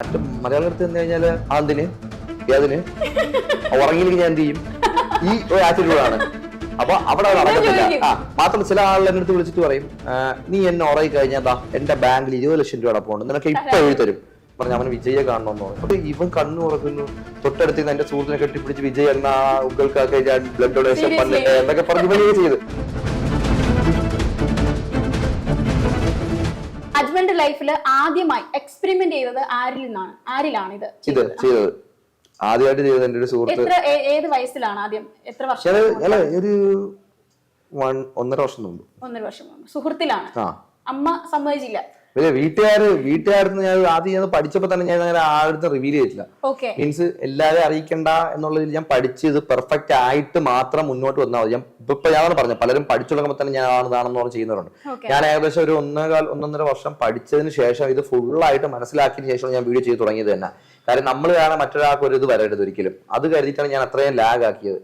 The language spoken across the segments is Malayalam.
മറ്റു മലയാളം എടുത്ത് തന്നു കഴിഞ്ഞാൽ ആന്തിന് ഏതിന് ഉറങ്ങിയില്ലെങ്കിൽ ഞാൻ എന്ത് ചെയ്യും? ഈ ഒരു ആറ്റിറ്റ്യൂഡാണ് അപ്പൊ അവിടെ നടക്കത്തില്ല. ആ മാത്രം ചില ആളുകൾ എന്നെ അടുത്ത് വിളിച്ചിട്ട് പറയും ആ, നീ എന്നെ ഉറങ്ങി കഴിഞ്ഞാൽ ദാ എന്റെ ബാങ്കിൽ ഇരുപത് ലക്ഷം രൂപ അടപ്പുണ്ട് നിനക്ക് ഇപ്പൊ എഴുതി തരും. പറഞ്ഞു അവന് വിജയെ കാണണമെന്ന് പറഞ്ഞു. അപ്പൊ ഇവൻ കണ്ണു ഉറക്കുന്നു തൊട്ടടുത്ത് നിന്ന് എന്റെ സുഹൃത്തിനെ കെട്ടിപ്പിടിച്ച് വിജയ് എന്ന ഉൾക്കൊക്കെ ഞാൻ ബ്ലഡ് ഡൊണേഷൻ? പണ്ടിട്ട് എന്നൊക്കെ പറഞ്ഞു ചെയ്ത്. അജ്മലിന്റെ ലൈഫിൽ ആദ്യമായി എക്സ്പെരിമെന്റ് ചെയ്തത് ആരിൽ നിന്നാണ്? ആരിലാണ് ഇത് ഇത് ചെയ്തത്. ആദ്യമായിട്ട് ചെയ്തത് എന്റെ ഒരു സുഹൃത്ത്. എത്ര ഏ- ഏത് വയസ്സിലാണ് ആദ്യം? എത്ര വർഷം അല്ല ഒരു വൺ ഒന്നര വർഷം മുമ്പ്. ഒന്നര വർഷം മുമ്പ്. സുഹൃത്തിലാണ്. ആ. അമ്മ സമ്മതിച്ചില്ല. പിന്നെ വീട്ടുകാര് വീട്ടുകാരത്ത് ഞാൻ ആദ്യം ഞാൻ പഠിച്ചപ്പോ തന്നെ ഞാൻ അങ്ങനെ ആരുടെ റിവീൽ ചെയ്തിട്ടില്ല. മീൻസ് എല്ലാവരും അറിയിക്കണ്ട എന്നുള്ളതിൽ ഞാൻ പഠിച്ച് ഇത് പെർഫെക്റ്റ് ആയിട്ട് മാത്രം മുന്നോട്ട് വന്നാൽ മതി. ഞാൻ ഇപ്പൊ ഞാൻ പറഞ്ഞു പലരും പഠിച്ചു തുടങ്ങുമ്പോൾ തന്നെ ഞാൻ ആണെന്നാണെന്ന് പറഞ്ഞ് ചെയ്യുന്നവരുണ്ട്. ഞാൻ ഏകദേശം ഒരു ഒന്നേകാൽ ഒന്നൊന്നര വർഷം പഠിച്ചതിന് ശേഷം ഇത് ഫുള്ളായിട്ട് മനസ്സിലാക്കിയതിന് ശേഷം ഞാൻ വീഡിയോ ചെയ്ത് തുടങ്ങിയത് തന്നെ. കാര്യം നമ്മൾ കാരണം മറ്റൊരാൾക്ക് ഒരു ഇത് വരരുത് ഒരിക്കലും. അത് കരുതിയിട്ടാണ് ഞാൻ അത്രയും ലാഗ് ആക്കിയത്.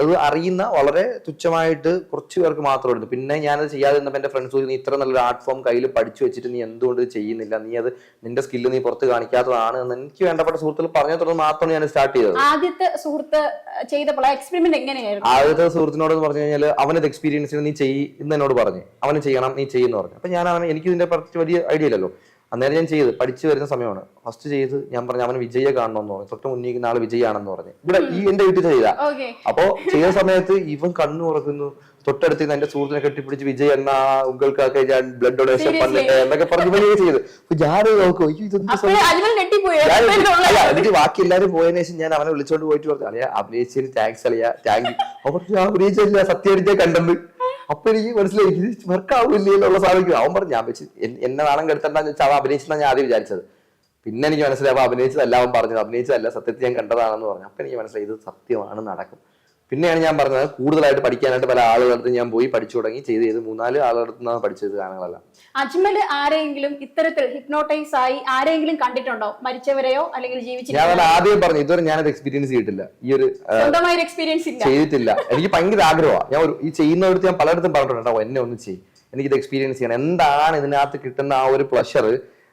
അത് അറിയുന്ന വളരെ തുച്ഛമായിട്ട് കുറച്ച് പേർക്ക് മാത്രമേ ഉള്ളൂ. പിന്നെ ഞാനത് ചെയ്യാതെ നിന്നപ്പോൾ എന്റെ ഫ്രണ്ട്സ് നീ ഇത്ര നല്ലൊരു ആർട്ട് ഫോം കയ്യിൽ പഠിച്ചു വെച്ചിട്ട് നീ എന്തുകൊണ്ട് ചെയ്യുന്നില്ല? നീ അത് നിന്റെ സ്കില്ല് നീ പുറത്ത് കാണിക്കാത്തതാണ് എന്ന് എനിക്ക് വേണ്ടപ്പെട്ട സുഹൃത്തുക്കൾ പറഞ്ഞു തുടർന്ന് മാത്രമാണ് ഞാൻ സ്റ്റാർട്ട് ചെയ്തത്. ആദ്യത്തെ സുഹൃത്ത് ചെയ്തപ്പോൾ എക്സ്പെരിമെന്റ് എങ്ങനെയായിരുന്നു? ആദ്യത്തെ സുഹൃത്തിനോട് എന്ന് പറഞ്ഞു കഴിഞ്ഞാൽ അവനത് എക്സ്പീരിയൻസിന് നീ ചെയ്യ് എന്ന് എന്നോട് പറഞ്ഞു. അവന് ചെയ്യണം നീ ചെയ്യുന്നു പറഞ്ഞു. അപ്പൊ ഞാൻ എനിക്ക് ഇതിന്റെ പറ്റി വലിയ ഐഡിയ ഇല്ലല്ലോ. അന്നേരം ഞാൻ ചെയ്ത് പഠിച്ചു വരുന്ന സമയമാണ്. ഫസ്റ്റ് ചെയ്ത് ഞാൻ പറഞ്ഞു അവന് വിജയെ കാണണമെന്ന് പറഞ്ഞു. തൊട്ട് മുന്നിൽ നാളെ വിജയാണെന്ന് പറഞ്ഞു. ഇവിടെ ഈ എന്റെ വീട്ടിൽ ചെയ്ത. അപ്പോ ചെയ്ത സമയത്ത് ഇവൻ കണ്ണു ഉറക്കുന്നു തൊട്ടടുത്ത് നിന്ന് എന്റെ സുഹൃത്തിനെ കെട്ടിപ്പിടിച്ച് വിജയ് എന്ന ഉങ്ങൾക്കൊക്കെ ഞാൻ ബ്ലഡ് ഡൊണേഷൻ? പണ്ടിട്ട് എന്നൊക്കെ പറഞ്ഞു ഇവനെ ചെയ്ത്. ഞാൻ നോക്കും എന്നിട്ട് ബാക്കി എല്ലാരും പോയതിനു ശേഷം ഞാൻ അവനെ വിളിച്ചോണ്ട് പോയിട്ട് പറഞ്ഞു അളിയ അഭിനയിച്ചതിന് താങ്ക്സ് അളിയ താങ്ക് യു അവർ അഭിനയിച്ചില്ല സത്യം കണ്ടത് അപ്പൊ എനിക്ക് മനസ്സിലായി വർക്ക് ആവില്ല എന്നുള്ള സാധിക്കും അവൻ പറഞ്ഞു ഞാൻ വെച്ച് എന്നെ നാണം കെടുത്തണ്ടെന്ന് വെച്ചാൽ അവൻ അഭിനയിച്ചെന്നാ ഞാൻ ആദ്യം വിചാരിച്ചത്. പിന്നെ എനിക്ക് മനസ്സിലായി അഭിനയിച്ചതല്ല അവൻ പറഞ്ഞത് അഭിനയിച്ചതല്ല സത്യത്തിൽ ഞാൻ കണ്ടതാണെന്ന് പറഞ്ഞു. അപ്പൊ എനിക്ക് മനസ്സിലായി ഇത് സത്യമാണ് നടക്കും. പിന്നെയാണ് ഞാൻ പറഞ്ഞത് കൂടുതലായിട്ട് പഠിക്കാനായിട്ട് പല ആളുകളടുത്ത് ഞാൻ പോയി പഠിച്ചു തുടങ്ങി ചെയ്ത് ചെയ്ത് മൂന്നാൽ ആളുകളടുത്ത് നിന്നാണ് പഠിച്ചത് ഗാനങ്ങളെല്ലാം അജ്മൽ ആരെങ്കിലും ഇത്തരത്തിൽ ഹിപ്നോട്ടൈസ് ആയി ആരെങ്കിലും കണ്ടിട്ടുണ്ടോ? മരിച്ചവരെയോ അല്ലെങ്കിൽ ഞാൻ ആദ്യം പറഞ്ഞു ഇതുവരെ ഞാനത് എക്സ്പീരിയൻസ് ചെയ്തിട്ടില്ല. ഈ ഒരു സ്വന്തമായ എക്സ്പീരിയൻസ് ഇല്ല. ചെയ്തിട്ടില്ല. എനിക്ക് ഭയങ്കര ആഗ്രഹമാണ് ഞാൻ ഒരു ഈ ചെയ്യുന്നിടത്ത് ഞാൻ പലയിടത്തും പറഞ്ഞിട്ടുണ്ടാവും എന്നെ ഒന്ന് ചെയ്യും. എനിക്കിത് എക്സ്പീരിയൻസ് ചെയ്യണം. എന്താണ് ഇതിനകത്ത് കിട്ടുന്ന ആ ഒരു പ്ലഷർ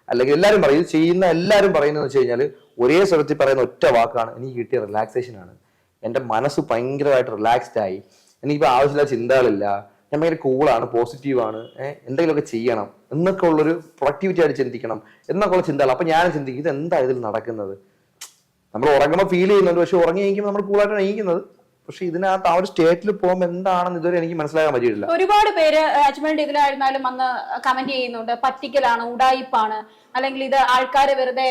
അല്ലെങ്കിൽ എല്ലാവരും പറയും ചെയ്യുന്ന എല്ലാവരും പറയുന്നതെന്ന് വെച്ച് കഴിഞ്ഞാൽ ഒരേ സ്വരത്തിൽ പറയുന്ന ഒറ്റ വാക്കാണ് എനിക്ക് കിട്ടിയ റിലാക്സേഷൻ ആണ്. എന്റെ മനസ്സ് ഭയങ്കരമായിട്ട് റിലാക്സ്ഡ് ആയി. എനിക്കിപ്പോൾ ആവശ്യമില്ല ചിന്തകളില്ല. ഞാൻ ഭയങ്കര കൂളാണ് പോസിറ്റീവാണ് എന്തെങ്കിലുമൊക്കെ ചെയ്യണം. എന്നൊക്കെ ഉള്ളൊരു പ്രൊഡക്ടിവിറ്റി ആയിട്ട് ചിന്തിക്കണം. എന്നൊക്കെ ഉള്ള ചിന്തകൾ. അപ്പം ഞാൻ ചിന്തിക്കും ഇത് എന്താ ഇതിൽ നടക്കുന്നത്? നമ്മൾ ഉറങ്ങുമ്പോൾ ഫീൽ ചെയ്യുന്നുണ്ട്. പക്ഷെ ഉറങ്ങി കഴിക്കുമ്പോൾ നമ്മൾ കൂളായിട്ടാണ് എണീക്കുന്നത്. പക്ഷെ ഇതിനകത്ത് ആ ഒരു സ്റ്റേറ്റിൽ പോകുമ്പോൾ എന്താണെന്ന് ഇതുവരെ എനിക്ക് മനസ്സിലാക്കാൻ പറ്റിയിട്ടില്ല. ഒരുപാട് പേര് അജ്മലിന്റെ ഇതിലായിരുന്നാലും അന്ന് കമന്റ് ചെയ്യുന്നുണ്ട്. പറ്റിക്കലാണ് ഉടായിപ്പാണ്. അല്ലെങ്കിൽ ഇത് ആൾക്കാരെ വെറുതെ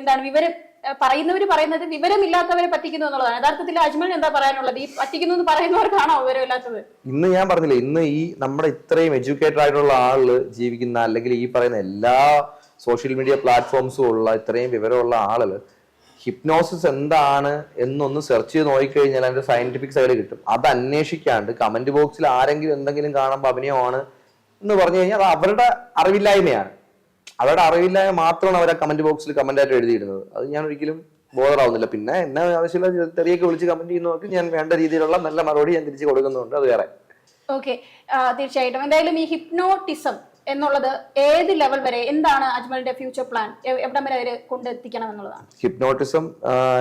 എന്താണ് വിവരം ആ, പറയുന്നവര് പറയുന്നത് വിവരമില്ലാത്തവരെ പറ്റിക്കുന്നു എന്നുള്ളതാണ്. യഥാർത്ഥത്തിൽ അജ്മൽ എന്താ പറയാനുള്ളത്? ഈ പറ്റിക്കുന്നു എന്ന് പറയുന്നവർക്കാണോ വിവരമില്ലാത്തത്? ഇന്ന് ഞാൻ പറഞ്ഞില്ല ഇന്ന് ഈ നമ്മുടെ ഇത്രയും എഡ്യൂക്കേറ്റഡ് ആയിട്ടുള്ള ആൾ ജീവിക്കുന്ന അല്ലെങ്കിൽ ഈ പറയുന്ന എല്ലാ സോഷ്യൽ മീഡിയ പ്ലാറ്റ്ഫോംസും ഉള്ള ഇത്രയും വിവരമുള്ള ആളുകൾ ഹിപ്നോസിസ് എന്താണ് എന്നൊന്ന് സെർച്ച് ചെയ്ത് നോക്കിക്കഴിഞ്ഞാൽ അതിന്റെ സയന്റിഫിക് സൈഡ് കിട്ടും. അത് അന്വേഷിക്കാണ്ട് കമന്റ് ബോക്സിൽ ആരെങ്കിലും എന്തെങ്കിലും കാണുമ്പോൾ അഭിനയമാണ് എന്ന് പറഞ്ഞു കഴിഞ്ഞാൽ അത് അവരുടെ അറിവില്ലായ്മയാണ്. അവരുടെ അറിവില്ലായ്മ മാത്രമാണ് അവർ ആ കമന്റ് ബോക്സിൽ കമന്റ് ആയിട്ട് എഴുതിയിരുന്നത്. അത് ഞാൻ ഒരിക്കലും ബോധറാവുന്നില്ല പിന്നെ എന്നെ ആവശ്യമില്ല തെറിയൊക്കെ വിളിച്ച് കമന്റ് ചെയ്യുന്നവർക്ക് ഞാൻ വേണ്ട രീതിയിലുള്ള നല്ല മറുപടി ഞാൻ തിരിച്ചു കൊടുക്കുന്നുണ്ട്. അത് വേറെ. ഓക്കെ തീർച്ചയായിട്ടും. എന്തായാലും ഈ ഹിപ്നോട്ടിസം എന്നുള്ളത് ഏത് ലെവൽ വരെ എന്താണ് അജ്മലിന്റെ ഫ്യൂച്ചർ പ്ലാൻ എവിടം വരെ അവർ കൊണ്ടെത്തിക്കണം എന്നുള്ളതാണ്. ഹിപ്നോട്ടിസം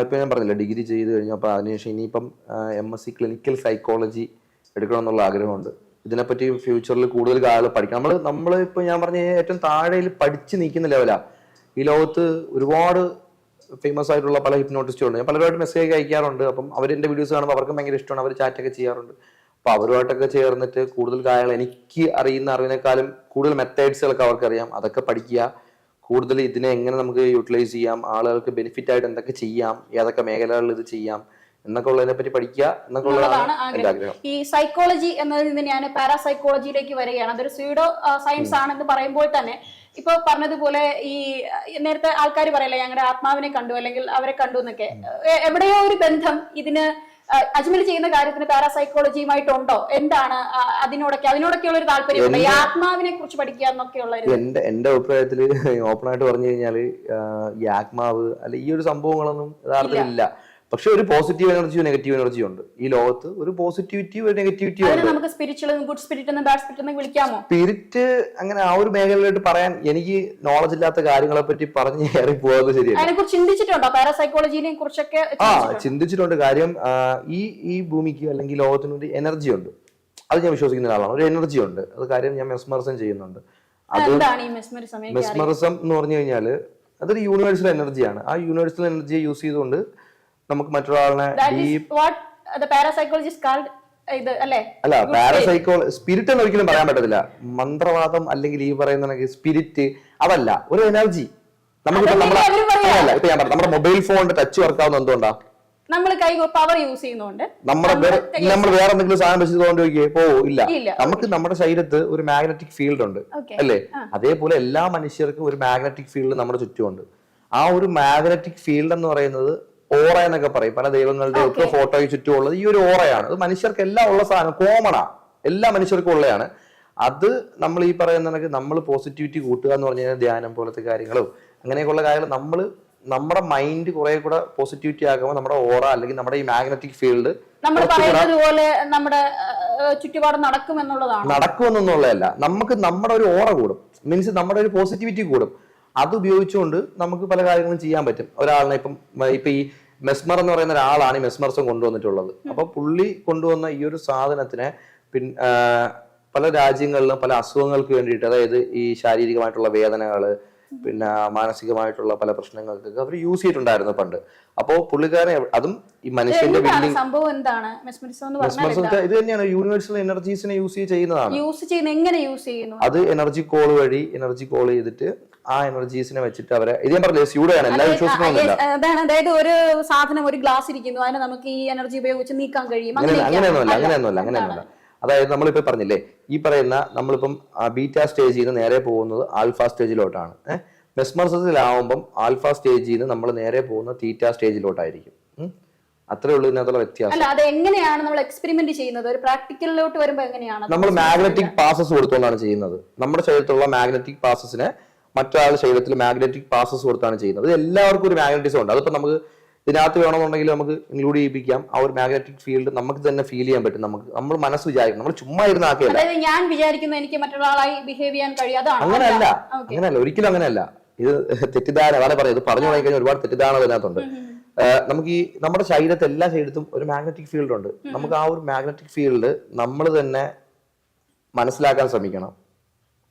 ഇപ്പൊ ഞാൻ പറഞ്ഞില്ല ഡിഗ്രി ചെയ്ത് കഴിഞ്ഞപ്പോ അതിനുശേഷം ഇനിയിപ്പം M S C clinical psychology എടുക്കണം എന്നുള്ള ആഗ്രഹമുണ്ട്. ഇതിനെപ്പറ്റി ഫ്യൂച്ചറിൽ കൂടുതൽ കാലം പഠിക്കണം. നമ്മൾ നമ്മൾ ഇപ്പൊ ഞാൻ പറഞ്ഞ ഏറ്റവും താഴെയിൽ പഠിച്ചു നിൽക്കുന്ന ലെവലാ ഈ ലോകത്ത് ഒരുപാട് ഫേമസ് ആയിട്ടുള്ള പല ഹിപ്നോട്ടിസ്റ്റുകളുണ്ട് ഞാൻ പലരുമായിട്ട് മെസ്സേജ് അയക്കാറുണ്ട്. അപ്പം അവരെ വീഡിയോസ് കാണുമ്പോൾ അവർക്കും ഭയങ്കര ഇഷ്ടമാണ്. അവർ ചാറ്റൊക്കെ ചെയ്യാറുണ്ട്. അപ്പൊ അവരുമായിട്ടൊക്കെ ചേർന്നിട്ട് കൂടുതൽ കാര്യങ്ങൾ എനിക്ക് അറിയുന്ന അറിവിനേക്കാളും കൂടുതൽ മെത്തേഡ്സുകളൊക്കെ അവർക്കറിയാം. അതൊക്കെ പഠിക്കുക. കൂടുതൽ ഇതിനെ എങ്ങനെ നമുക്ക് യൂട്ടിലൈസ് ചെയ്യാം. ആളുകൾക്ക് ബെനിഫിറ്റ് ആയിട്ട് എന്തൊക്കെ ചെയ്യാം. ഏതൊക്കെ മേഖലകളിൽ ഇത് ചെയ്യാം. എന്നൊക്കെ ഉള്ളതിനെ പറ്റി പഠിക്കുക എന്നൊക്കെ ഉള്ളതാണ് എന്റെ ആഗ്രഹം. ആഗ്രഹം. ഈ സൈക്കോളജി എന്നതിൽ നിന്ന് ഞാൻ പാരാസൈക്കോളജിയിലേക്ക് വരികയാണ്. അതൊരു സ്യൂഡോ സയൻസ് ആണെന്ന് പറയുമ്പോൾ തന്നെ ഇപ്പൊ പറഞ്ഞതുപോലെ ഈ നേരത്തെ ആൾക്കാർ പറയല്ലേ ഞങ്ങളുടെ ആത്മാവിനെ കണ്ടു അല്ലെങ്കിൽ അവരെ കണ്ടു എന്നൊക്കെ. എവിടെയോ ഒരു ബന്ധം ഇതിന് അജ്മൽ ചെയ്യുന്ന കാര്യത്തിന് പാരാസൈക്കോളജിയുമായിട്ടുണ്ടോ എന്താണ് അതിനോടൊക്കെ അതിനോടൊക്കെയുള്ള ഒരു താല്പര്യം ഈ ആത്മാവിനെ കുറിച്ച് പഠിക്കുക എന്നൊക്കെയുള്ള എന്റെ എന്റെ അഭിപ്രായത്തിൽ ഓപ്പൺ ആയിട്ട് പറഞ്ഞു കഴിഞ്ഞാൽ ആഹ് ഈ ആത്മാവ് അല്ല ഈ ഒരു സംഭവങ്ങളൊന്നും യഥാർത്ഥത്തിൽ ഇല്ല. പക്ഷെ ഒരു പോസിറ്റീവ് എനർജിയും നെഗറ്റീവ് എനർജിയും ഉണ്ട്. ഈ ലോകത്ത് ഒരു പോസിറ്റിവിറ്റി ഒരു നെഗറ്റിവിറ്റി നമുക്ക് spiritual good spirit bad spirit എന്ന് വിളിക്കാമോ? സ്പിരിറ്റ് അങ്ങനെ ആ ഒരു മേഖലയിലോട്ട് പറയാൻ എനിക്ക് നോളജ് ഇല്ലാത്ത കാര്യങ്ങളെ പറ്റി പറഞ്ഞ് കയറി പോകുന്നത് ശരിയാണ് അതിനെ കുറിച്ച് ചിന്തിച്ചിട്ടുണ്ടോ? പാരാസൈക്കോളജിനെ കുറിച്ചൊക്കെ ആ ചിന്തിച്ചിട്ടുണ്ട്? കാര്യം ഈ ഈ ഭൂമിക്ക് അല്ലെങ്കിൽ ലോകത്തിന് ഒരു എനർജി ഉണ്ട്. അത് ഞാൻ വിശ്വസിക്കുന്ന ഒരാളാണ്. ഒരു എനർജി ഉണ്ട്. അത് കാര്യം ഞാൻ മെസ്മറിസം ചെയ്യുന്നുണ്ട്. അത് മെസ്മറിസം എന്ന് പറഞ്ഞു കഴിഞ്ഞാൽ അതൊരു യൂണിവേഴ്സൽ എനർജിയാണ് ആ യൂണിവേഴ്സൽ എനർജിയെ യൂസ് ചെയ്തുകൊണ്ട് നമുക്ക് മറ്റൊരാളിനെ ഇത് അല്ലേ? അല്ല പാരസൈക്കോ സ്പിരിറ്റ് എന്ന് ഒരിക്കലും പറയാൻ പറ്റത്തില്ല. മന്ത്രവാദം അല്ലെങ്കിൽ ഈ പറയുന്ന സ്പിരിറ്റ് അതല്ല ഒരു എനർജി അതല്ലേ നമ്മുടെ അല്ല ഇപ്പൊ ഞാൻ പറഞ്ഞു നമ്മുടെ മൊബൈൽ ഫോണിന്റെ ടച്ച് വർക്കാവുന്ന എന്തുകൊണ്ടാ? നമ്മൾ കൈ പവർ യൂസ് ചെയ്യുന്നോണ്ട്. നമ്മുടെ നമ്മൾ വേറെ എന്തെങ്കിലും സാധനം വെച്ചത് കൊണ്ട് നോക്കിയേ ഓ ഇല്ല. നമുക്ക് നമ്മുടെ ശരീരത്ത് ഒരു മാഗ്നറ്റിക് ഫീൽഡ് ഉണ്ട്. അല്ലേ? അതേപോലെ എല്ലാ മനുഷ്യർക്കും ഒരു മാഗ്നറ്റിക് ഫീൽഡ് നമ്മുടെ ചുറ്റുമുണ്ട്. ആ ഒരു മാഗ്നറ്റിക് ഫീൽഡ് എന്ന് പറയുന്നത് ഓറ എന്നൊക്കെ പറയും. പല ദൈവങ്ങളുടെ ഒക്കെ ഫോട്ടോയ്ക്ക് ചുറ്റുമുള്ളത് ഈ ഒരു ഓറയാണ്. അത് മനുഷ്യർക്ക് എല്ലാം ഉള്ള സാധനം കോമണാ എല്ലാ മനുഷ്യർക്കും ഉള്ളതാണ്. അത് നമ്മൾ ഈ പറയുന്ന കണക്ക് നമ്മൾ പോസിറ്റിവിറ്റി കൂട്ടുക എന്ന് പറഞ്ഞു കഴിഞ്ഞാൽ ധ്യാനം പോലത്തെ കാര്യങ്ങളും അങ്ങനെയൊക്കെയുള്ള കാര്യങ്ങൾ നമ്മൾ നമ്മുടെ മൈൻഡ് കുറെ കൂടെ പോസിറ്റിവിറ്റി ആകുമ്പോൾ നമ്മുടെ ഓറ അല്ലെങ്കിൽ നമ്മുടെ ഈ മാഗ്നറ്റിക് ഫീൽഡ് നമ്മൾ പറയുന്നത് പോലെ നമ്മുടെ ചുറ്റുപാട് നടക്കും എന്നുള്ളതാണ് നടക്കുമെന്നുള്ളതല്ല. നമുക്ക് നമ്മുടെ ഒരു ഓറ കൂടും. മീൻസ് നമ്മുടെ ഒരു പോസിറ്റിവിറ്റി കൂടും. അത് ഉപയോഗിച്ചുകൊണ്ട് നമുക്ക് പല കാര്യങ്ങളും ചെയ്യാൻ പറ്റും. ഒരാളിനെ ഇപ്പം ഇപ്പൊ ഈ മെസ്മർ എന്ന് പറയുന്ന ഒരാളാണ് ഈ മെസ്മർസം കൊണ്ടുവന്നിട്ടുള്ളത്. അപ്പൊ പുള്ളി കൊണ്ടുവന്ന ഈ ഒരു സാധനത്തിനെ പിൻ പല രാജ്യങ്ങളിലും പല അസുഖങ്ങൾക്ക് വേണ്ടിയിട്ട് അതായത് ഈ ശാരീരികമായിട്ടുള്ള വേദനകൾ പിന്നെ മാനസികമായിട്ടുള്ള പല പ്രശ്നങ്ങൾക്കൊക്കെ അവർ യൂസ് ചെയ്തിട്ടുണ്ടായിരുന്നു പണ്ട്. അപ്പോ പുള്ളിക്കാരൻ അതും ഈ മനുഷ്യന്റെ സംഭവം എന്താണ്? ഇത് തന്നെയാണ്. യൂണിവേഴ്സൽ എനർജീസിനെ യൂസ് ചെയ്യുന്നതാണ്. യൂസ് ചെയ്യുന്ന എങ്ങനെ യൂസ് ചെയ്യുന്നു? അത് എനർജി കോൾ വഴി എനർജി കോൾ ചെയ്തിട്ട് ആ എനർജീസിനെ വെച്ചിട്ട് അവരെ ഇത് ഞാൻ പറഞ്ഞില്ലേ സ്യൂഡോയാണ് എല്ലാ അതാണ്. അതായത് ഒരു സാധനം ഒരു ഗ്ലാസ് ഇരിക്കുന്നു. അതിനെ നമുക്ക് ഈ എനർജി ഉപയോഗിച്ച് നീക്കാൻ കഴിയും. അങ്ങനെ അങ്ങനെയൊന്നുമല്ല അങ്ങനെയൊന്നുമല്ല അങ്ങനെയൊന്നുമല്ല അതായത് നമ്മളിപ്പോ പറഞ്ഞില്ലേ ഈ പറയുന്ന നമ്മളിപ്പം ബീറ്റാ സ്റ്റേജിൽ നിന്ന് നേരെ പോകുന്നത് ആൽഫ സ്റ്റേജിലോട്ടാണ് ഏഹ് മെസ്മർസത്തിലാവുമ്പം ആൽഫ സ്റ്റേജിൽ നിന്ന് നമ്മൾ നേരെ പോകുന്ന തീറ്റ സ്റ്റേജിലോട്ടായിരിക്കും. അത്രേ ഉള്ളൂ ഇതിനകത്തുള്ള വ്യത്യാസം. അല്ല അത് എങ്ങനെയാണ് നമ്മൾ എക്സ്പെരിമെന്റ് ചെയ്യുന്നത്? ഒരു പ്രാക്ടിക്കലിലോട്ട് വരുമ്പോൾ എങ്ങനെയാണ്? നമ്മൾ മാഗ്നറ്റിക് പാസസ് കൊടുത്തുകൊണ്ടാണ് ചെയ്യുന്നത്. നമ്മുടെ ശരീരത്തിലുള്ള മാഗ്നറ്റിക് പാസസിനെ മറ്റൊരാളുടെ ശരീരത്തിൽ മാഗ്നറ്റിക് പാസസ് കൊടുത്താണ് ചെയ്യുന്നത്. ഇത് എല്ലാവർക്കും ഒരു മാഗ്നറ്റിസം ഉണ്ട്. അതിപ്പോൾ നമുക്ക് ഇതിനകത്ത് വേണമെന്നുണ്ടെങ്കിൽ നമുക്ക് ഇൻക്ലൂഡ് ചെയ്യിപ്പിക്കാം. ആ ഒരു മാഗ്നറ്റിക് ഫീൽഡ് നമുക്ക് തന്നെ ഫീൽ ചെയ്യാൻ പറ്റും നമുക്ക്. നമ്മൾ മനസ്സ് വിചാരിക്കും നമ്മൾ ചുമ്മാ ഇരുന്ന് ആക്കിയല്ല. അതായത് ഞാൻ വിചാരിക്കുന്നു എനിക്ക് മറ്റൊരാളായി ബിഹേവ് ചെയ്യാൻ കഴിയും. അതാണ്. അങ്ങനെയല്ല. അങ്ങനെയല്ല. ഒരിക്കലും അങ്ങനെയല്ല. ഇത് തെറ്റിദ്ധാരണ. അതാണ് പറയുന്നത് ഇത് പറഞ്ഞു തുടങ്ങി കഴിഞ്ഞാൽ ഒരുപാട് തെറ്റിദ്ധാരണ ഇതിനകത്തുണ്ട്. ഏഹ് നമുക്ക് ഈ നമ്മുടെ ശരീരത്തെ എല്ലാ ശരീരത്തും ഒരു മാഗ്നറ്റിക് ഫീൽഡ് ഉണ്ട്. നമുക്ക് ആ ഒരു മാഗ്നറ്റിക് ഫീൽഡ് നമ്മൾ തന്നെ മനസ്സിലാക്കാൻ ശ്രമിക്കണം.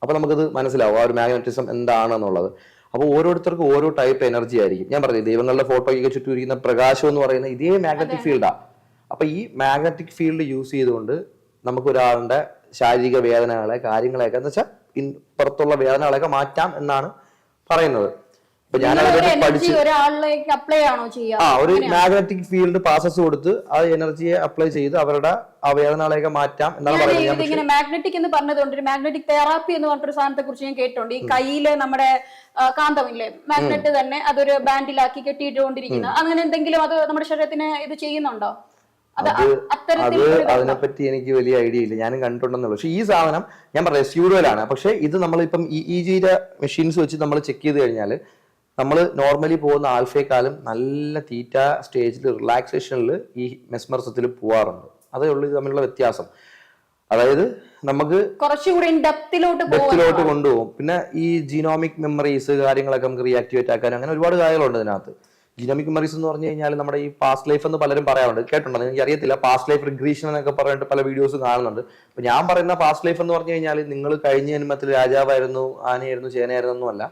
അപ്പൊ നമുക്കത് മനസ്സിലാവും ആ ഒരു മാഗ്നറ്റിസം എന്താണെന്നുള്ളത്. അപ്പോൾ ഓരോരുത്തർക്കും ഓരോ ടൈപ്പ് എനർജി ആയിരിക്കും. ഞാൻ പറഞ്ഞു ദൈവങ്ങളുടെ ഫോട്ടോയ്ക്ക് ചുറ്റും ഇരിക്കുന്ന പ്രകാശം എന്ന് പറയുന്നത് ഇതേ മാഗ്നറ്റിക് ഫീൽഡാ അപ്പൊ ഈ മാഗ്നറ്റിക് ഫീൽഡ് യൂസ് ചെയ്തുകൊണ്ട് നമുക്ക് ഒരാളുടെ ശാരീരിക വേദനകളെ കാര്യങ്ങളെയൊക്കെ എന്ന് വെച്ചാൽ പുറത്തുള്ള വേദനകളെയൊക്കെ മാറ്റാം എന്നാണ് പറയുന്നത്. ഞാൻ പഠിച്ച് ഒരാളിലേക്ക് അപ്ലൈ ആണോ ചെയ്യുക? ആ ഒരു മാഗ്നറ്റിക് ഫീൽഡ് പാസസ് കൊടുത്ത് ആ എനർജിയെ അപ്ലൈ ചെയ്ത് അവരുടെ അവയവനാളെയൊക്കെ മാറ്റാം എന്നാണ് പറയുന്നത് ഇങ്ങനെ മാഗ്നറ്റിക് എന്ന് പറഞ്ഞതുകൊണ്ട് ഒരു മാഗ്നറ്റിക് തെറാപ്പി എന്ന് പറഞ്ഞൊരു സാധനത്തെ കുറിച്ച് ഞാൻ കേട്ടിട്ടുണ്ട്. ഈ കയ്യിലെ നമ്മുടെ കാന്തമില്ലേ? മാഗ്നറ്റ് തന്നെ അതൊരു ബാൻഡിലാക്കി കെട്ടിയിട്ടുകൊണ്ടിരിക്കുന്ന. അങ്ങനെ എന്തെങ്കിലും അത് നമ്മുടെ ശരീരത്തിന് ഇത് ചെയ്യുന്നുണ്ടോ? അത്? അതിനെപ്പറ്റി എനിക്ക് വലിയ ഐഡിയ ഇല്ല. ഞാനും കണ്ടിട്ടുണ്ടെന്നുള്ളൂ പക്ഷെ ഈ സാധനം ഞാൻ പറയാം സ്യൂഡോയിലാണ് പക്ഷെ ഇത് നമ്മളിപ്പം ഇ ഇ ജിയുടെ മെഷീൻസ് വെച്ച് നമ്മൾ ചെക്ക് ചെയ്ത് കഴിഞ്ഞാൽ നമ്മൾ നോർമലി പോകുന്ന ആൽഫയെക്കാളും നല്ല തീറ്റ സ്റ്റേജിൽ റിലാക്സേഷനിൽ ഈ മെസ്മർസത്തിൽ പോവാറുണ്ട്. അതേ ഉള്ളൂ ഇത് തമ്മിലുള്ള വ്യത്യാസം. അതായത് നമുക്ക് കുറച്ചുകൂടി ഡെപ്തിലോട്ട് ഡെപ്തിലോട്ട് കൊണ്ടുപോകും. പിന്നെ ഈ ജീനോമിക് മെമ്മറീസ് കാര്യങ്ങളൊക്കെ നമുക്ക് റീആക്ടിവേറ്റ് ആക്കാൻ അങ്ങനെ ഒരുപാട് കാര്യങ്ങളുണ്ട് ഇതിനകത്ത്. ജീനോമിക് മെമ്മറീസ് എന്ന് പറഞ്ഞു കഴിഞ്ഞാൽ നമ്മുടെ ഈ പാസ്റ്റ് ലൈഫ് എന്ന് പലരും പറയാറുണ്ട്. കേട്ടിട്ടുണ്ടോ? എനിക്ക് അറിയത്തില്ല. പാസ്റ്റ് ലൈഫ് റിഗ്രീഷൻ എന്നൊക്കെ പറഞ്ഞിട്ട് പല വീഡിയോസ് കാണുന്നുണ്ട്. അപ്പൊ ഞാൻ പറയുന്ന പാസ്റ്റ് ലൈഫ് എന്ന് പറഞ്ഞു കഴിഞ്ഞാൽ നിങ്ങൾ കഴിഞ്ഞ ജന്മത്തിൽ രാജാവായിരുന്നു ആനയായിരുന്നു ചേനയായിരുന്നു ഒന്നുമല്ല.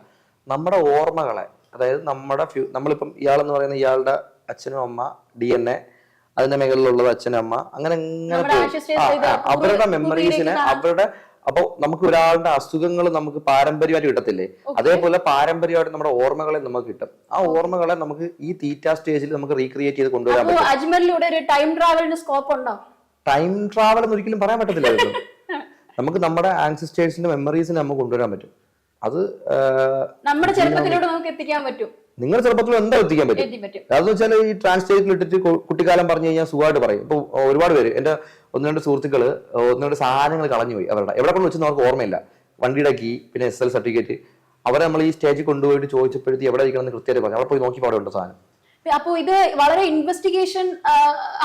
നമ്മുടെ ഓർമ്മകളെ അതായത് നമ്മുടെ ഫ്യൂ നമ്മളിപ്പം ഇയാളെന്ന് പറയുന്ന ഇയാളുടെ അച്ഛനും അമ്മ ഡി എൻ എ അതിന്റെ മേഖലയിലുള്ളത് അച്ഛനും അമ്മ അങ്ങനെ എങ്ങനെ അവരുടെ മെമ്മറീസിന് അവരുടെ അപ്പൊ നമുക്ക് ഒരാളുടെ അസുഖങ്ങൾ നമുക്ക് പാരമ്പര്യമായിട്ട് കിട്ടത്തില്ലേ? അതേപോലെ പാരമ്പര്യമായിട്ട് നമ്മുടെ ഓർമ്മകളെ നമുക്ക് കിട്ടും. ആ ഓർമ്മകളെ നമുക്ക് ഈ തീറ്റ സ്റ്റേജിൽ നമുക്ക് റീക്രിയേറ്റ് ചെയ്ത് കൊണ്ടുവരാൻ പറ്റും. അജ്മലിലൂടെ ഒരു ടൈം ട്രാവലിന് സ്കോപ്പ് ഉണ്ടോ? ടൈം ട്രാവൽ എന്ന് ഒരിക്കലും പറയാൻ പറ്റത്തില്ല നമുക്ക് നമ്മുടെ ആൻസിസ്റ്റേഴ്സിന്റെ മെമ്മറീസിനെ നമുക്ക് കൊണ്ടുവരാൻ പറ്റും. അത് നമ്മുടെ ചെറുപ്പത്തിലൂടെ നമുക്ക് എത്തിക്കാൻ പറ്റും. നിങ്ങൾ ചെറുപ്പത്തിൽ എന്താ എത്തിക്കാൻ പറ്റും? അതെന്ന് വെച്ചാൽ ഈ ട്രാൻസ്ലേറ്റിൽ ഇട്ടിട്ട് കുട്ടിക്കാലം പറഞ്ഞു കഴിഞ്ഞാൽ സുഖമായിട്ട് പറയും. ഇപ്പൊ ഒരുപാട് പേര് എന്റെ ഒന്ന് രണ്ട് സുഹൃത്തുക്കൾ ഒന്ന് രണ്ട് സാധനങ്ങൾ കളഞ്ഞുപോയി അവരുടെ. എവിടെ കൊണ്ട് വെച്ചെന്ന് അവർക്ക് ഓർമ്മയില്ല. വണ്ടിയുടെ കീ പിന്നെ എസ് എൽ സർട്ടിഫിക്കറ്റ് അവരെ നമ്മൾ ഈ സ്റ്റേജിൽ കൊണ്ടുപോയിട്ട് ചോദിച്ചപ്പോഴത്തേക്ക് എവിടെ ഇരിക്കണം എന്ന് കൃത്യമായിട്ട് പറഞ്ഞു. അവിടെ പോയി നോക്കി അവിടെ ഉണ്ട് സാധനം. അപ്പൊ ഇത് വളരെ ഇൻവെസ്റ്റിഗേഷൻ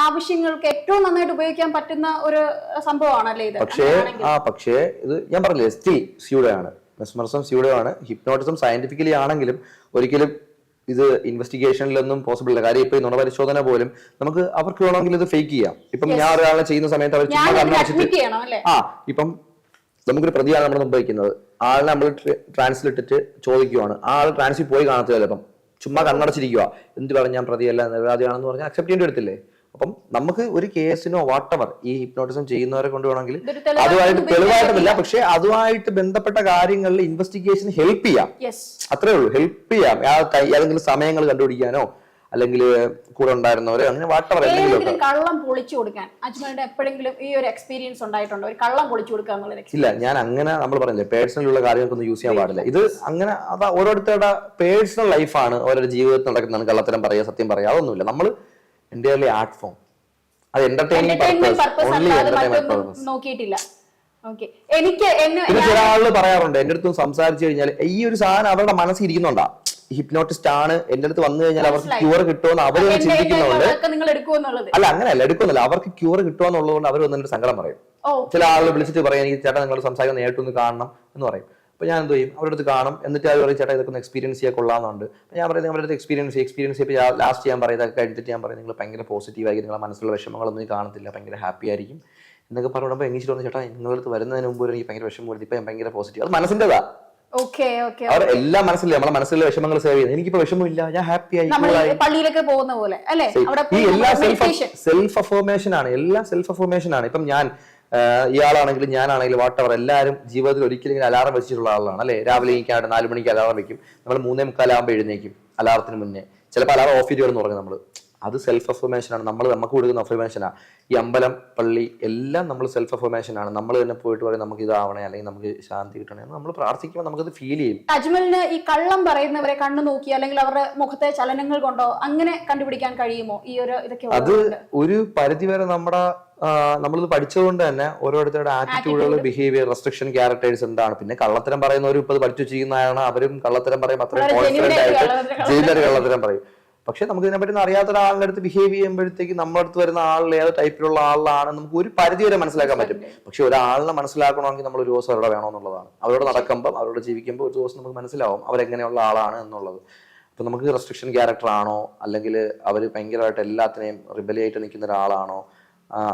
ആവശ്യങ്ങൾക്ക് ഏറ്റവും നന്നായിട്ട് ഉപയോഗിക്കാൻ പറ്റുന്ന ഒരു സംഭവമാണല്ലേ ഇത്? പക്ഷേ. ആ പക്ഷേ ഇത് ഞാൻ പറഞ്ഞില്ലേ സ്റ്റിൽ സ്യൂഡാണ് ആണ്. മെസ്മറിസം സ്യൂഡോ ആണ് ഹിപ്നോട്ടിസം സയന്റിഫിക്കലി ആണെങ്കിലും ഒരിക്കലും ഇത് ഇൻവെസ്റ്റിഗേഷനിലൊന്നും പോസിബിൾ അല്ല. കാര്യം ഇപ്പൊ ഈ നുണപരിശോധന പോലും നമുക്ക് അവർക്ക് വേണമെങ്കിൽ ഇത് ഫേക്ക് ചെയ്യാം. ഇപ്പം ഞാൻ ഒരാളെ ചെയ്യുന്ന സമയത്ത് അവർ ചുമ്മാ ആ ഇപ്പം നമുക്കൊരു പ്രതിയാണ് നമ്മൾ മുമ്പ് വയ്ക്കുന്നത് ആളിനെ നമ്മൾ ട്രാൻസിലിട്ടിട്ട് ചോദിക്കുവാണ്. ആ ആൾ ട്രാൻസിൽ പോയി കാണത്തില്ല ചിലപ്പം ചുമ്മാ കണ്ണടച്ചിരിക്കുക എന്ത് പറഞ്ഞാൽ പ്രതിയല്ല നിരപരാധിയാണെന്ന് പറഞ്ഞാൽ അക്സെപ്റ്റ് ചെയ്യേണ്ടി വരത്തില്ലേ? അപ്പം നമുക്ക് ഒരു കേസിനോ വാട്ടവർ ഈ ഹിപ്നോട്ടിസം ചെയ്യുന്നവരെ കൊണ്ട് വേണമെങ്കിൽ അതുമായിട്ട് തെളിവായിട്ടില്ല പക്ഷെ അതുമായിട്ട് ബന്ധപ്പെട്ട കാര്യങ്ങളിൽ ഇൻവെസ്റ്റിഗേഷൻ ഹെൽപ്പ് ചെയ്യാം. അത്രേ ഉള്ളൂ. ഹെൽപ്പ് ചെയ്യാം. ഏതെങ്കിലും സമയങ്ങൾ കണ്ടുപിടിക്കാനോ അല്ലെങ്കിൽ കൂടെ ഉണ്ടായിരുന്നവരെ അങ്ങനെ വാട്ടവർ എന്തെങ്കിലും കള്ളം പൊളിച്ചു കൊടുക്കാൻ. അജ്മലിന്റെ എപ്പോഴെങ്കിലും ഈ ഒരു എക്സ്പീരിയൻസ് ഉണ്ടായിട്ടുണ്ടോ? ഒരു കള്ളം പൊളിച്ചു കൊടുക്കുക എന്നുള്ള ഇല്ല ഞാൻ അങ്ങനെ നമ്മൾ പറഞ്ഞില്ലേ പേഴ്സണൽ ഉള്ള കാര്യങ്ങൾക്കൊന്നും യൂസ് ചെയ്യാൻ പാടില്ല. ഇത് അങ്ങനെ അത് ഓരോരുത്തരുടെ പേഴ്സണൽ ലൈഫാണ് ഓരോ ജീവിതത്തിൽ നടക്കുന്നതാണ് കള്ളത്തരം പറയുക സത്യം പറയുക അതൊന്നുമില്ല. നമ്മൾ എന്റെ ആർട്ട് ഫോം അത് എന്റർടൈൻമെന്റ് പർപ്പസ് ഓൺലി അല്ലാതെ എന്റർടൈൻമെന്റ് പർപ്പസ് നോക്കിയിട്ടില്ല. എനിക്ക് പിന്നെ ചില ആളുകൾ പറയാറുണ്ട് എന്റെ അടുത്ത് സംസാരിച്ചു കഴിഞ്ഞാൽ ഈ ഒരു സാധനം അവരുടെ മനസ്സിൽ ഇരിക്കുന്നുണ്ടാ. ഹിപ്നോട്ടിസ്റ്റ് ആണ് എന്റെ അടുത്ത് വന്നു കഴിഞ്ഞാൽ അവർക്ക്. ക്യൂർ കിട്ടുമെന്ന് അവർ ചിന്തിക്കുന്നുണ്ട്. അല്ല അങ്ങനെയല്ല എടുക്കുന്നില്ല. അവർക്ക് ക്യൂർ കിട്ടുമെന്നുള്ളതുകൊണ്ട് അവർ വന്നിട്ട് സങ്കടം പറയും. ചില ആളുകൾ വിളിച്ചിട്ട് പറയും എനിക്ക് ചേട്ടാ നിങ്ങൾ സംസാരിക്കുന്ന നേരിട്ടൊന്ന് കാണണം എന്ന് പറയും. അപ്പൊ ഞാൻ എന്ത് ചെയ്യും? അവരുടെ അടുത്ത് കാണും. എന്നിട്ട് അവർ പറയും ചേട്ടാ ഇതൊക്കെ ഒന്ന് എക്സ്പീരിയൻസ് ചെയ്യാൻ കൊള്ളാമെന്നുണ്ട്. അപ്പോൾ ഞാൻ പറയുന്നത് അവരുടെ അടുത്ത് എക്സ്പീരിയൻസ് എക്സ്പീരിയൻസ് ചെയ്യുമ്പോൾ ലാസ്റ്റ് ഞാൻ പറയുന്നത് കഴിഞ്ഞിട്ട് ഞാൻ പറയും നിങ്ങൾ ഭയങ്കര പോസിറ്റീവ് ആയിരിക്കും. നിങ്ങളുടെ മനസ്സിലുള്ള വിഷമങ്ങളൊന്നും കാണത്തില്ല. ഭയങ്കര ഹാപ്പി ആയിരിക്കും. എന്നൊക്കെ പറയുമ്പോൾ എങ്ങനെ പറഞ്ഞു ചേട്ടാ നിങ്ങളുടെ അടുത്ത് വരുന്നതിന് മുമ്പ് എനിക്ക് ഭയങ്കര വിഷമം വരുത്തി ഇപ്പൊ ഞാൻ ഭയങ്കര പോസിറ്റീവ് അത് മനസ്സിന്റെതാ. ഓക്കെ ഓക്കെ അവർ എല്ലാം മനസ്സിലായി നമ്മളെ മനസ്സിലെ വിഷമങ്ങൾ സേവ് ചെയ്യുന്നത് എനിക്കിപ്പോ വിഷമമില്ല. ഞാൻ ഹാപ്പി ആയി പള്ളിയിലൊക്കെ പോകുന്ന പോലെ അല്ലേ? ഈ എല്ലാ സെൽഫ് സെൽഫ് അഫോർമേഷൻ ആണ്. എല്ലാം സെൽഫ് അഫോർമേഷൻ ആണ്. ഇപ്പം ഞാൻ ഇയാളാണെങ്കിലും ഞാനാണെങ്കിലും വാട്ടവർ എല്ലാവരും ജീവിതത്തിൽ ഒരിക്കലും ഇങ്ങനെ അലാറം വെച്ചിട്ടുള്ള ആളാണ് അല്ലെ? രാവിലെ എനിക്കായിട്ട് നാല് മണിക്ക് അലാറം വെക്കും. നമ്മൾ മൂന്നേ മുക്കാലാകുമ്പോൾ എഴുന്നേക്കും അലാറത്തിന് മുന്നേ. ചിലപ്പോൾ അലാറം ഓഫ് ചെയ്ത് പറയും നമ്മൾ അത് സെൽഫ് അഫോർമേഷൻ ആണ്. നമ്മൾ നമുക്ക് കൊടുക്കുന്ന അഫോർമേഷനാണ് ഈ അമ്പലം പള്ളി എല്ലാം നമ്മൾ സെൽഫ് അഫോർമേഷൻ ആണ്. നമ്മൾ തന്നെ പോയിട്ട് പറയും നമുക്ക് ഇതാവണേ അല്ലെങ്കിൽ നമുക്ക് ശാന്തി കിട്ടണേ നമ്മൾ പ്രാർത്ഥിക്കുമ്പോൾ നമുക്കത് ഫീൽ ചെയ്യും. അജ്മലിന് ഈ കള്ളം പറയുന്നവരെ കണ്ണു നോക്കി അല്ലെങ്കിൽ അവരുടെ മുഖത്തെ ചലനങ്ങൾ കൊണ്ടോ അങ്ങനെ കണ്ടുപിടിക്കാൻ കഴിയുമോ? ഈ ഒരു ഇതൊക്കെ അത് ഒരു പരിധിവരെ നമ്മുടെ നമ്മളിത് പഠിച്ചതുകൊണ്ട് തന്നെ ഓരോരുത്തരുടെ ആറ്റിറ്റ്യൂഡുകൾ ബിഹേവിയർ റെസ്ട്രിക്ഷൻ ക്യാരക്ടേഴ്സ് എന്താണ്. പിന്നെ കള്ളത്തരം പറയുന്നവരും ഇപ്പൊ പഠിച്ചു വെച്ചിരിക്കുന്നതാണ് അവരും കള്ളത്തരം പറയും അത്രയും കോൺഫിഡന്റ് ആയിട്ട് ജയിലർ കള്ളത്തരം പറയും. പക്ഷെ നമുക്ക് ഇതിനെപ്പറ്റി പറ്റി അറിയാത്ത ഒരാളുടെ അടുത്ത് ബിഹേവ് ചെയ്യുമ്പോഴത്തേക്ക് നമ്മുടെ അടുത്ത് വരുന്ന ആളിൽ ഏത് ടൈപ്പിലുള്ള ആളാണ് നമുക്ക് ഒരു പരിധി വരെ മനസ്സിലാക്കാൻ പറ്റും. പക്ഷെ ഒരാളിനെ മനസ്സിലാക്കണമെങ്കിൽ നമ്മൾ ഒരു ദിവസം അവരുടെ വേണമെന്നുള്ളതാണ്. അവരോട് നടക്കുമ്പോൾ അവരോട് ജീവിക്കുമ്പോൾ ഒരു ദിവസം നമുക്ക് മനസ്സിലാവും അവരെങ്ങനെയുള്ള ആളാണ് എന്നുള്ളത്. അപ്പൊ നമുക്ക് റെസ്ട്രിക്ഷൻ ക്യാരക്ടർ ആണോ? അല്ലെങ്കിൽ അവർ ഭയങ്കരമായിട്ട് എല്ലാത്തിനെയും റിബലിയായിട്ട് നിൽക്കുന്ന ഒരാളാണോ?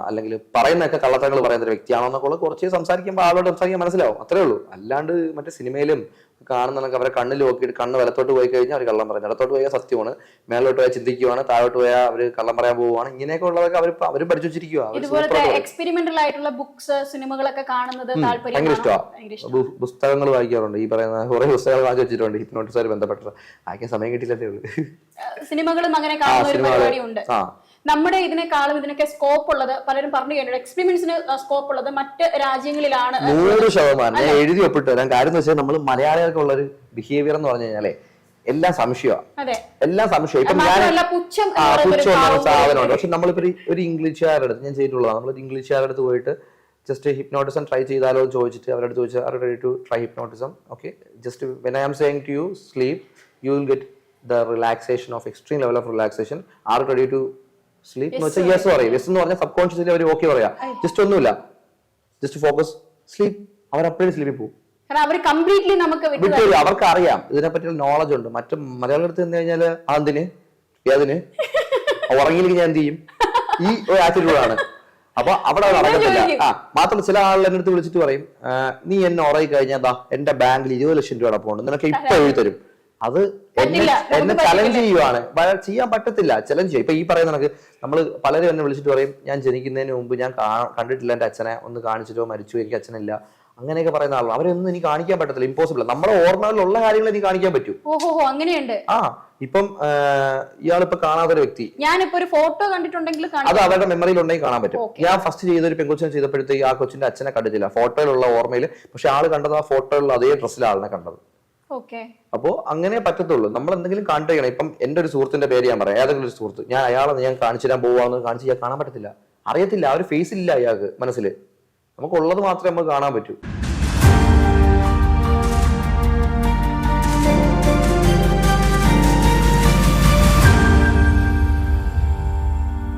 അല്ലെങ്കിൽ പറയുന്നൊക്കെ കള്ളത്തങ്ങൾ പറയുന്ന ഒരു വ്യക്തിയാണോ എന്നൊക്കെ കുറച്ച് സംസാരിക്കുമ്പോൾ ആളോട് സംസാരിക്കാൻ മനസ്സിലാവും. അത്രേ ഉള്ളൂ. അല്ലാണ്ട് മറ്റേ സിനിമയിലും കാണുന്നതൊക്കെ അവരെ കണ്ണിൽ നോക്കിയിട്ട് കണ്ണ് വലത്തോട്ട് പോയി കഴിഞ്ഞാൽ അവർ കള്ളം പറയും ഇടത്തോട്ട് പോയാൽ സത്യമാണ്. മേലോട്ട് പോയാൽ ചിന്തിക്കുവാണ്. താഴോട്ട് പോയാൽ അവർ കള്ളം പറയാൻ പോവുകയാണ് ഇങ്ങനെയൊക്കെ ഉള്ളതൊക്കെ അവർ അവർ പഠിച്ചു വെച്ചിരിക്കുക എക്സ്പെരിമെന്റൽ ആയിട്ടുള്ള ബുക്സ് സിനിമകളൊക്കെ കാണുന്നത് ഭയങ്കര ഇഷ്ടമാണ് പുസ്തകങ്ങൾ വായിക്കാറുണ്ട്. ഈ പറയുന്ന കുറെ പുസ്തകങ്ങൾ വാങ്ങി വെച്ചിട്ടുണ്ട്. ഹിപ്നോട്ടിസുമായി ബന്ധപ്പെട്ട. വായിക്കാൻ സമയം കിട്ടിയില്ലേ ഉള്ളൂ. സിനിമകളും അങ്ങനെ കാണുന്ന ഒരു. പരിപാടി ഉണ്ട് ആ. നമ്മുടെ ഇതിനേക്കാളും ഇതിനൊക്കെ സ്കോപ്പ് ഉള്ളത് പലരും പറഞ്ഞു കഴിഞ്ഞാൽ എക്സ്പീരിയൻസിന് സ്കോപ്പ് ഉള്ളത് മറ്റ് രാജ്യങ്ങളിലാണ്. നൂറ് ശതമാനം. ഞാൻ എഴുതി ഒപ്പിട്ട് വരാൻ കാര്യം എന്ന് വെച്ചാൽ നമ്മൾ മലയാളികൾക്ക് ഉള്ള ഒരു ബിഹേവിയർ എന്ന് പറഞ്ഞു കഴിഞ്ഞാലേ എല്ലാം സംശയമാണ് എല്ലാം സംശയം ഇപ്പം ഞാൻ പുച്ഛം സാധനമുണ്ട്. പക്ഷെ നമ്മളിപ്പോ ഒരു- ഇംഗ്ലീഷുകാരുടെ അടുത്ത് ഞാൻ ചെയ്തിട്ടുള്ളതാണ്. നമ്മൾ ഇംഗ്ലീഷുകാരുടെ അടുത്ത് പോയിട്ട് ജസ്റ്റ് ഹിപ്നോട്ടിസം ട്രൈ ചെയ്താലോ എന്ന് ചോദിച്ചിട്ട് അവരോട് ചോദിച്ചാൽ അവർ ready to try hypnotism okay just when I am saying to you sleep you will get the relaxation of extreme level of relaxation are ready to sleep എന്ന് വെച്ചാൽ യെസ് പറയും. യെസ് എന്ന് പറഞ്ഞാൽ സബ് കോൺഷ്യസ്ലി അവർ ഓക്കെ പറയാം ജസ്റ്റ് ഒന്നുമില്ല. ജസ്റ്റ് ഫോക്കസ് സ്ലീപ് അവർ അപ്പോഴും സ്ലീപ്പിൽ പോകും. കാരണം അവർ കംപ്ലീറ്റ്ലി നമുക്ക് വിട്ടു വിട്ടു അവർക്ക് അറിയാം ഇതിനെ പറ്റിയുള്ള നോളജ് ഉണ്ട്. മറ്റു മലയാളം എടുത്ത് നിന്ന് കഴിഞ്ഞാൽ അതിന് ഏതിന്? ഉറങ്ങിയില്ലെങ്കിൽ ഞാൻ എന്ത് ചെയ്യും? ഈ ഒരു ആറ്റിറ്റ്യൂഡാണ് അപ്പൊ അവിടെ നടക്കത്തില്ല. ആ മാത്രം ചില ആളുകൾ എന്റെ അടുത്ത് വിളിച്ചിട്ട് പറയും "ആ, നീ എന്നെ ഉറങ്ങി കഴിഞ്ഞാൽ ദാ എന്റെ ബാങ്കിൽ ഇരുപത് ലക്ഷം രൂപ അടപ്പുണ്ട് നിനക്ക് ഇപ്പൊ എഴുതി തരും. അത് എന്നെ ചലഞ്ച് ചെയ്യുവാണ്. ചെയ്യാൻ പറ്റത്തില്ല ചലഞ്ച് ചെയ്യും. ഇപ്പൊ ഈ പറയുന്ന കണക്ക് നമ്മൾ പലരും എന്നെ വിളിച്ചിട്ട് പറയും ഞാൻ ജനിക്കുന്നതിന് മുമ്പ് ഞാൻ കണ്ടിട്ടില്ല എന്റെ അച്ഛനെ ഒന്ന് കാണിച്ചിട്ടോ മരിച്ചു എനിക്ക് അച്ഛനില്ല. അങ്ങനെയൊക്കെ പറയുന്ന ആളാണ് അവരൊന്നും എനിക്ക് കാണിക്കാൻ പറ്റത്തില്ല ഇമ്പോസിബിൾ നമ്മുടെ ഓർമ്മകളിലുള്ള കാര്യങ്ങൾ എനിക്ക് കാണിക്കാൻ പറ്റൂ. ഓഹോ അങ്ങനെയുണ്ട്. ആ ഇപ്പം ഇയാളിപ്പോ കാണാത്തൊരു വ്യക്തി. ഞാനിപ്പോ ഒരു ഫോട്ടോ കണ്ടിട്ടുണ്ടെങ്കിൽ അത് അവരുടെ മെമ്മറിയിൽ ഉണ്ടെങ്കിൽ കാണാൻ പറ്റും. ഞാൻ ഫസ്റ്റ് ചെയ്ത ഒരു പെൺകൊച്ചിനെ ചെയ്തപ്പോഴത്തേക്ക് ആ കൊച്ചിന്റെ അച്ഛനെ കണ്ടിട്ടില്ല. ഫോട്ടോയിലുള്ള ഓർമ്മയിൽ പക്ഷെ ആൾ കണ്ടത് ആ ഫോട്ടോയിലുള്ള അതേ ഡ്രസ്സിലാണ് ആളിനെ കണ്ടത്. അപ്പോ അങ്ങനെ പറ്റത്തുള്ളൂ. നമ്മൾ എന്തെങ്കിലും കണ്ടു ചെയ്യണം ഇപ്പം എന്റെ ഒരു സുഹൃത്തിന്റെ പേര് ഞാൻ പറയാം. ഏതെങ്കിലും ഒരു സുഹൃത്ത്. ഞാൻ അയാളെ ഞാൻ കാണിച്ചു തരാൻ പോവാന്ന് കാണിച്ച് ഞാൻ കാണാൻ പറ്റത്തില്ല. അറിയത്തില്ല. ആ ഒരു ഫേസ് ഇല്ല അയാൾക്ക് മനസ്സിൽ നമുക്കുള്ളത് മാത്രമേ നമുക്ക് കാണാൻ പറ്റൂ.